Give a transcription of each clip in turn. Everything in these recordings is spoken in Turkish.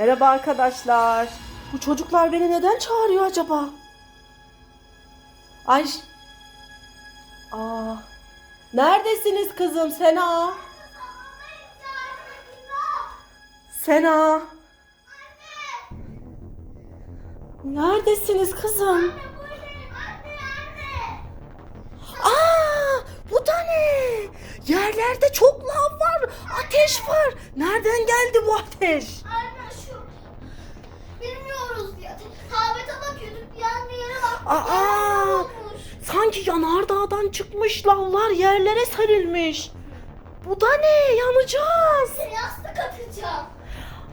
Merhaba arkadaşlar. Bu çocuklar beni neden çağırıyor acaba? Ay. Aa. Neredesiniz kızım Sena? Sena. Neredesiniz kızım? Aa, bu da ne? Yerlerde çok lav var. Ateş var. Nereden geldi bu ateş? Anne şu bilmiyoruz ya. Tabete bakıyorduk bir an bir yere baktık. Aa! Sanki yanardağdan çıkmış lavlar yerlere serilmiş. Bu da ne? Yanacağız. Yastık atacağım.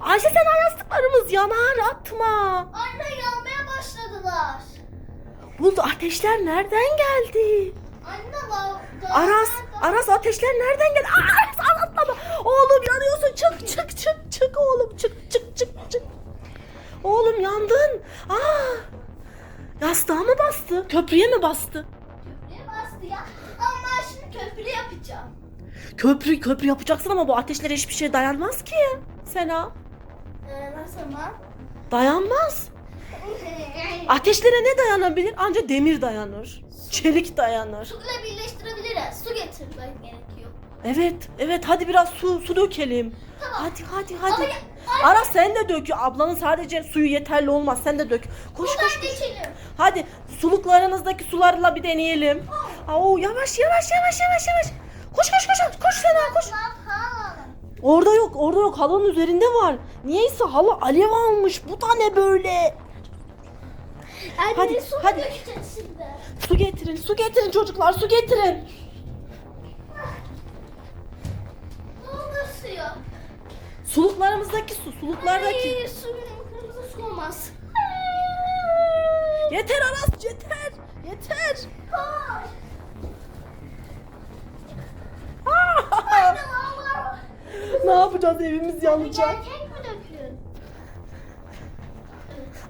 Ayşe sen yastıklarımız yanar atma. Anne yanmaya başladılar. Bu ateşler nereden geldi? Anne lav. Aras, Aras ateşler nereden geldi? Aa, Aras anlatma. Oğlum yanıyorsun. Çık çık çık çık oğlum. Çık çık çık çık. Oğlum yandın. Aa, yastığa mı bastı? Köprüye mi bastı? Köprüye bastı ya. Ama ben şimdi köprü yapacağım. Köprü köprü yapacaksın ama bu ateşlere hiçbir şey dayanmaz ki. Sena. Nasıl ama? Dayanmaz. Ateşlere ne dayanabilir? Anca demir dayanır. Çelik dayanır. Suyla birleştirebiliriz. Su getirmen gerekiyor. Evet, evet hadi biraz su su dökelim. Tamam. Hadi hadi hadi. Ama ya- Ara sen de dök. Ablanın sadece suyu yeterli olmaz. Sen de dök. Koş koş Buradan koş. geçelim. Hadi suluklarınızdaki sularla bir deneyelim. Oo, yavaş yavaş yavaş yavaş yavaş. Koş koş koş koş Sena koş. Orada yok orada yok halının üzerinde var. Niyeyse halı alev almış. Bu da ne böyle? Hadi, hadi. dökeceğiz şimdi. Su getirin su getirin çocuklar su getirin. Suluklarımızdaki su suluklardaki. Ay, su kırmızı su olmaz. Yeter Aras yeter. Yeter. Lav var. ne yapacağız evimiz yanacak. Gerçek mi döküyorsun?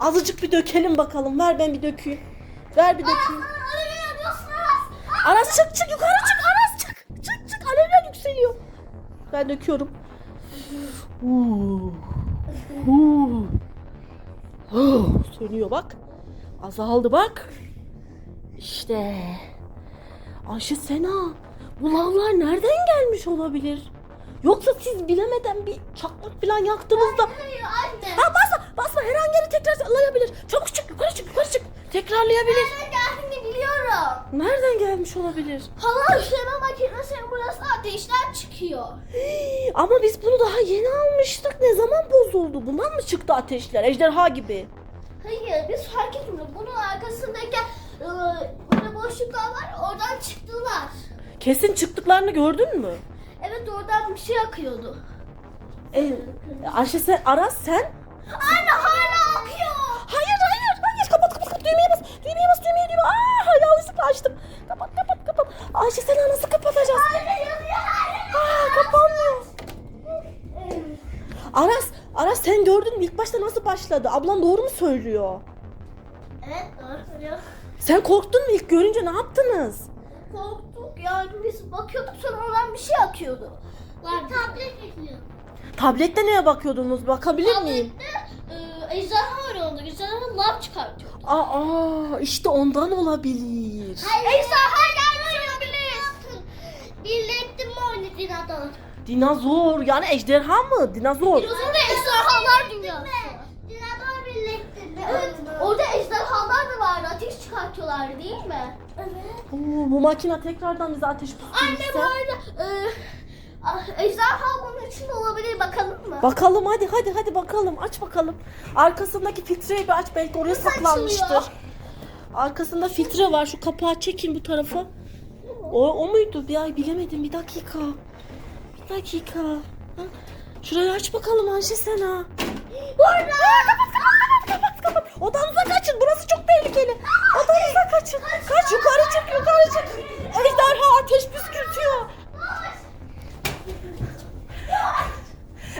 Azıcık bir dökelim bakalım. Ver ben bir dökeyim. Ver bir dökeyim. Aras çık çık yukarı çık Aras çık. Çık çık alevler yükseliyor. Ben döküyorum. Huu. Huu. Sönüyor bak. Azaldı bak. İşte. Ayşe Sena. Bu lavlar nereden gelmiş olabilir? Yoksa siz bilemeden bir çakmak falan yaktığınızda Hayır anne. Ha basma basma her an geri tekrarlayabilir. Çabuk çık yukarı çık yukarı çık. Tekrarlayabilir. Biliyorum. Nereden gelmiş olabilir? Hala ışıma makinesinin burası ateşler çıkıyor. Hii, Ama biz bunu daha yeni almıştık. Ne zaman bozuldu? Bundan mı çıktı ateşler? Ejderha gibi. Hayır biz fark etmiyoruz. Bunun arkasındaki e, böyle boşluklar var oradan çıktılar. Kesin çıktıklarını gördün mü? Evet oradan bir şey akıyordu. Ee, Ayşe sen Aras sen? Anne hala akıyor. Hayır hayır hayır kapat kapat kapat düğmeye bas. Düğmeye bas düğmeye düğmeye. Aa yanlışlıkla açtım. Kapat kapat kapat. Ayşe sen nasıl kapatacağız? Anne yanıyor. Aa kapanmıyor. Aras Aras sen gördün mü ilk başta nasıl başladı? Ablan doğru mu söylüyor? Evet doğru söylüyor. Sen korktun mu ilk görünce ne yaptınız? Korktuk yani biz bakıyorduk sonra oradan bir şey akıyordu. Bir tablet ekliyor. Tablette neye bakıyordunuz? Bakabilir miyim? Tablette e, ejderha orada. Ejderha lav çıkartıyor. Aa işte ondan olabilir. Ejderha gelmiş olabilir. Birlettim mi oynadın adam? Dinozor yani ejderha mı? Dinozor. Dinozor ve ejderhalar dünyası. Dinozor birlettim. Evet. Orada ejderhalar da vardı. Ateş çıkartıyorlardı değil mi? Evet. Oo, bu makine tekrardan bize ateş Anne püskürürse. bu arada e, ejderha bunun içinde olabilir bakalım mı? Bakalım hadi hadi hadi bakalım aç bakalım. Arkasındaki filtreyi bir aç belki oraya Nasıl saklanmıştır. açılıyor? Arkasında filtre var şu kapağı çekin bu tarafa. O, o muydu? Bir ay bilemedim bir dakika. Bir dakika. Ha, Şurayı aç bakalım Ayşe Sena. Burada. Kapat kapat kapat kapat. Odanıza kaçın burası çok tehlikeli. Odanıza kaçın. Kaç yukarı çık yukarı çık. Ejderha ateş püskürtüyor.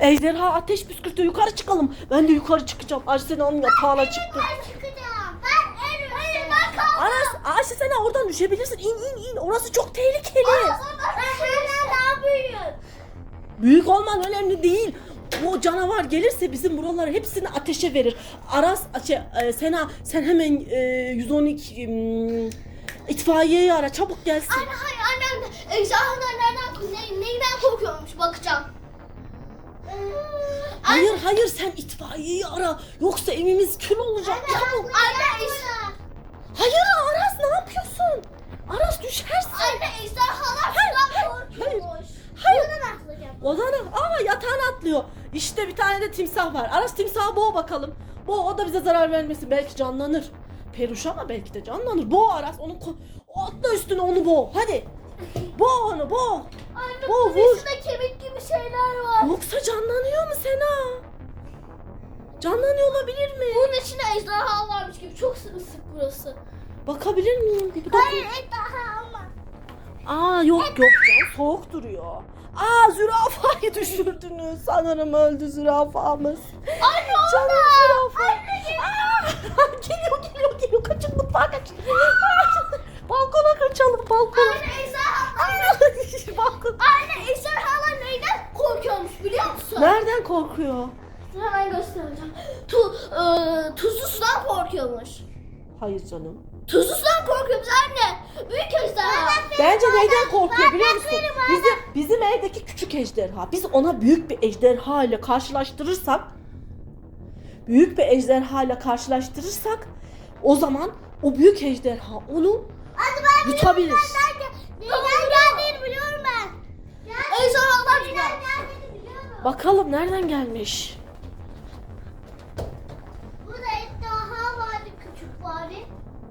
Ejderha ateş püskürtüyor. Yukarı çıkalım. Ben de yukarı çıkacağım. Ayşe Sena'nın yatağına çıktım. Ben çıkacağım. Ben en Hayır ben kaldım. Aras, Ayşe Sena oradan düşebilirsin. İn in in. Orası çok tehlikeli. Daha. Büyük olman önemli değil. bu canavar gelirse bizim buraları hepsini ateşe verir. Aras, şey, e, Sena sen hemen e, 112 hmm, itfaiyeyi ara çabuk gelsin. Anne hayır anne anne. Ejderhalar nereden, ne, neyden korkuyormuş bakacağım. Hayır hayır sen itfaiyeyi ara yoksa evimiz kül olacak çabuk. Anne ejderha. Hayır Aras ne yapıyorsun? Aras düşersin. Anne ejderhalar sudan korkuyormuş. Hayır. Buradan atlayacağım. Odana aa yatağına atlıyor. İşte bir tane de timsah var. Aras timsahı boğ bakalım. Boğ o da bize zarar vermesin. Belki canlanır. Peruş ama belki de canlanır. Boğ Aras onu o atla üstüne onu boğ. Hadi. Boğ onu boğ. Anne bunun vur. kemik gibi şeyler var. Yoksa canlanıyor mu Sena? Canlanıyor olabilir mi? Bunun içinde ejderha varmış gibi çok sık sık burası. Bakabilir miyim? Bir bakayım. ejderha ama. Aa yok yok can soğuk duruyor. Aa zürafayı düşürdünüz. Sanırım öldü zürafamız. Anne Canım orada. zürafa. Anne gel. Aa, geliyor geliyor geliyor. Kaçın mutfağa kaçın. Balkona kaçalım balkona. Anne ejderhalar. Balkon. Anne ejderhalar neyden korkuyormuş biliyor musun? Korkuyor? Hemen göstereceğim. Tu, e, tuzlu sudan korkuyormuş. Hayır canım. Tuzlu sudan korkuyormuş anne. Büyük ejderha. Bence neyden korkuyor biliyor musun? Bizim, bizim evdeki küçük ejderha. Biz ona büyük bir ejderha ile karşılaştırırsak büyük bir ejderha ile karşılaştırırsak o zaman o büyük ejderha onu yutabilir. Neden geldiğini biliyorum ben. Ejderhalar biliyorum. Bakalım nereden gelmiş? Burada ejderha vardı küçük fare.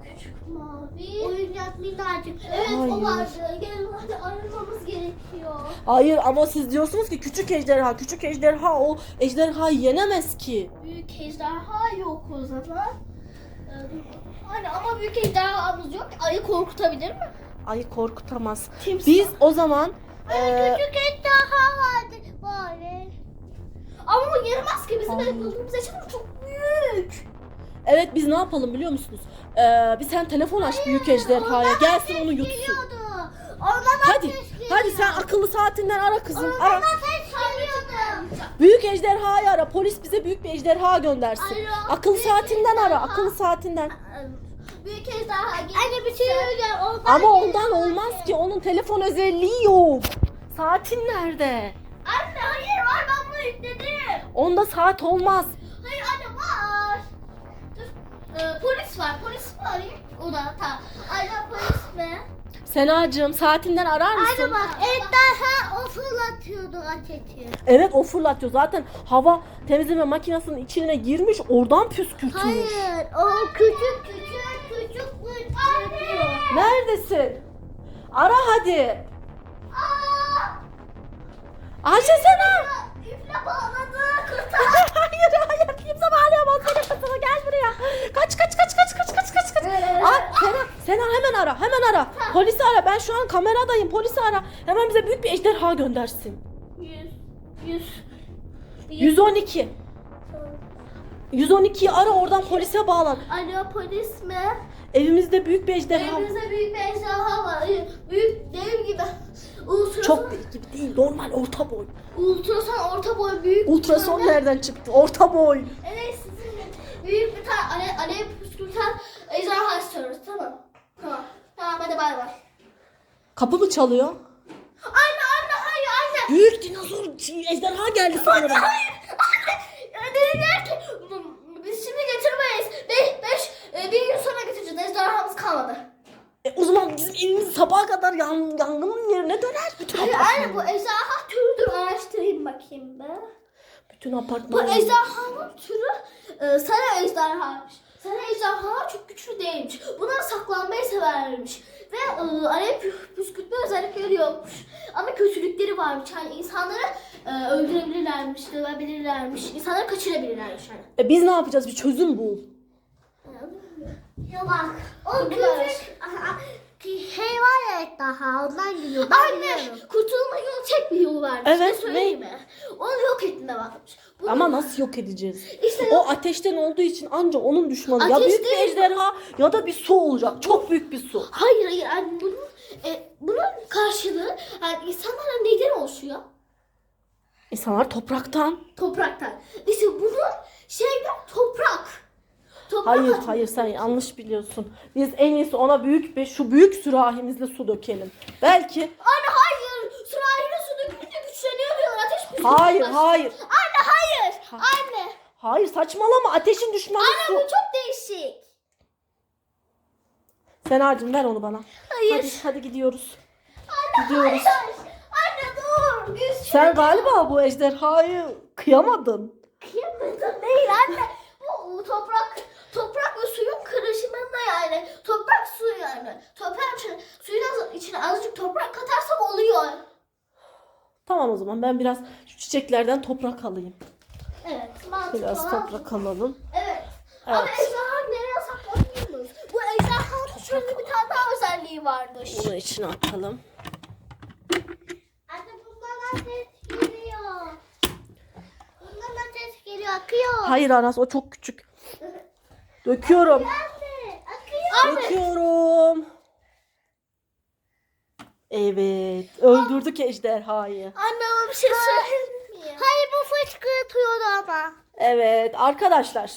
Küçük mavi. Oyuncak minnacık. Evet Hayır. o vardı. Gelin hadi aramamız gerekiyor. Hayır ama siz diyorsunuz ki küçük ejderha, küçük ejderha o ejderhayı yenemez ki. Büyük ejderha yok o zaman. Ee, Anne ama büyük ejderhamız yok. Ayı korkutabilir mi? Ayı korkutamaz. Timsah. Biz o zaman eee, küçük ejderha bari. Ama o yaramaz ki bizim Ay. ev bulduğumuz eşya çok büyük. evet biz ne yapalım biliyor musunuz? Eee bir sen telefon aç büyük ejderhaya gelsin onu yutsun. Geliyordu. Ondan Hadi ateş geliyor. hadi sen akıllı saatinden ara kızım Ondan ara. ateş geliyordu. Büyük ejderhayı ara. Polis bize büyük bir ejderha göndersin. Alo, Akıllı büyük saatinden ara. ejderha. Akıllı saatinden. Büyük ejderha geliyor. Anne bir şey gel. Ama ondan olmaz ki. Onun telefon özelliği yok. Saatin nerede? Anne hayır var ben bunu yükledim. Onda saat olmaz. Hayır anne var. Dur. Ee, polis var. Polis mi arayayım? O da tamam. Anne polis mi? Senacığım saatinden arar mısın? ejderha o fırlatıyordu ateşi. Evet o fırlatıyor. Zaten hava temizleme makinesinin içine girmiş oradan püskürtmüş. o küçük küçük küçük fırlatıyor. Neredesin? Ara hadi. Aa! Ayşe Sena. İple bağladı. Kurtar. hayır hayır kimse bağlayamaz seni kızını gel buraya. Kaç kaç kaç kaç kaç kaç kaç kaç. Aa, Sena, Sena hemen ara hemen ara. Polisi ara ben şu an kameradayım polisi ara. Hemen bize büyük bir ejderha göndersin. Yüz. Yüz. 112. 112'yi ara oradan polise bağlan. Alo polis mi? Evimizde büyük bir ejderha. Evimizde büyük bir ejderha var. Büyük dev gibi. Ultrason, Çok büyük gibi değil normal orta boy. Ultrason orta boy büyük. Ultrason bir nereden çıktı? Orta boy. Evet sizin büyük bir tane alev, alev püskürten ejderha istiyoruz tamam. Tamam. Tamam hadi bay bay. Kapı mı çalıyor? Anne anne hayır anne. Büyük dinozor ejderha geldi sanırım. Hayır anne. Ya Dediler ki biz şimdi getirmeyiz. Beş, beş e, bir gün sonra getireceğiz. Ejderhamız kalmadı. E, o zaman bizim evimiz sabaha kadar yan, yangının yerine döner. Bütün Hayır anne bu ejderha türüdür. Araştırayım bakayım be. Bütün Bu apartman. ejderhanın türü e, sarı ejderhaymış. Sarı ejderha çok güçlü değilmiş. Bunlar saklanmayı severmiş. Ve e, pü- püskürtme özellikleri yokmuş. Ama kötülükleri varmış. Yani insanları e, öldürebilirlermiş, dövebilirlermiş. İnsanları kaçırabilirlermiş yani. E, biz ne yapacağız? Bir çözüm bul. Ya bak. O küçük şey var ya daha ondan geliyor. Anne kurtulma yolu tek bir yolu varmış. Evet, Ne söyleyeyim mi? Onu yok etme varmış. Bunu- Ama nasıl yok edeceğiz? İşte O ateşten olduğu için anca onun düşmanı. ya Ateş büyük bir ejderha ya da bir su olacak. Çok büyük bir su. Hayır hayır yani bunun e, bunun karşılığı yani insanlara neden oluşuyor? İnsanlar topraktan. Topraktan. İşte bunun şeyden toprak. Hayır hayır sen yanlış biliyorsun. Biz en iyisi ona büyük bir şu büyük sürahimizle su dökelim. Belki Anne hayır. Sırayla su dökünce güçleniyor diyorlar. Ateş püskürtüyor. hayır hayır. Anne hayır. Anne. Hayır saçmalama ateşin düşmanı Anne bu su. çok değişik. Senacığım ver onu bana. Hayır. Hadi hadi gidiyoruz. Anne Gidiyoruz. hayır. Anne dur. Güç. Sen galiba bu ejderhayı kıyamadın. Kıyamazsın değil anne. Bu toprak toprak ve suyun karışımında yani. Toprak su yani. Toprak içine, suyun içine azıcık toprak katarsak oluyor. Tamam o zaman ben biraz şu çiçeklerden toprak alayım. Evet. mantıklı. Biraz toprak alalım. Evet. Ama Evet. ejderha nereye saklanıyoruz? Bu ejderhanın şöyle bir tane daha özelliği varmış. Bunu içine atalım. Anne bundan ateş geliyor. Bundan ateş geliyor. Akıyor. Hayır Aras o çok küçük. Döküyorum. Döküyorum. Evet. Öldürdük ejderhayı. Anne o bir şey söyleyeyim Hayır bu fışkırtıyordu ama. Evet arkadaşlar.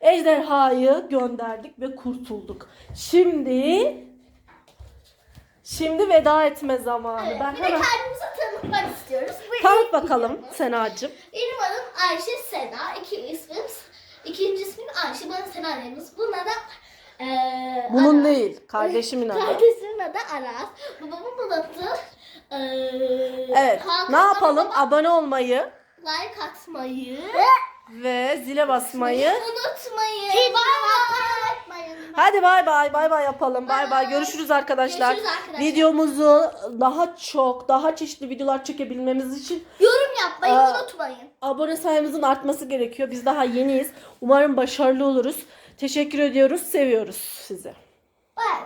Ejderhayı gönderdik ve kurtulduk. Şimdi Şimdi veda etme zamanı. Evet, ben bir de hemen kendimizi tanıtmak istiyoruz. Tanıt bakalım. Senacığım. Benim adım Ayşe Sena. İki ismim, ikinci ismim Ayşe. Bana Sena deniyoruz. Bunun adı eee Bunun Aras. değil, kardeşimin adı. Kardeşimin adı Aras. Babamın adı eee Evet. Hakan. Ne yapalım? Ama Abone olmayı Like atmayı ve zile basmayı. unutmayın. Bay bay. Hadi bay bay bay bay yapalım. Bay Bay bay. bay. Görüşürüz arkadaşlar. Görüşürüz arkadaşlar. Videomuzu daha çok, daha çeşitli videolar çekebilmemiz için Yorum yapmayı Aa. unutmayın. abone sayımızın artması gerekiyor. Biz daha yeniyiz. Umarım başarılı oluruz. Teşekkür ediyoruz. Seviyoruz sizi. Bay.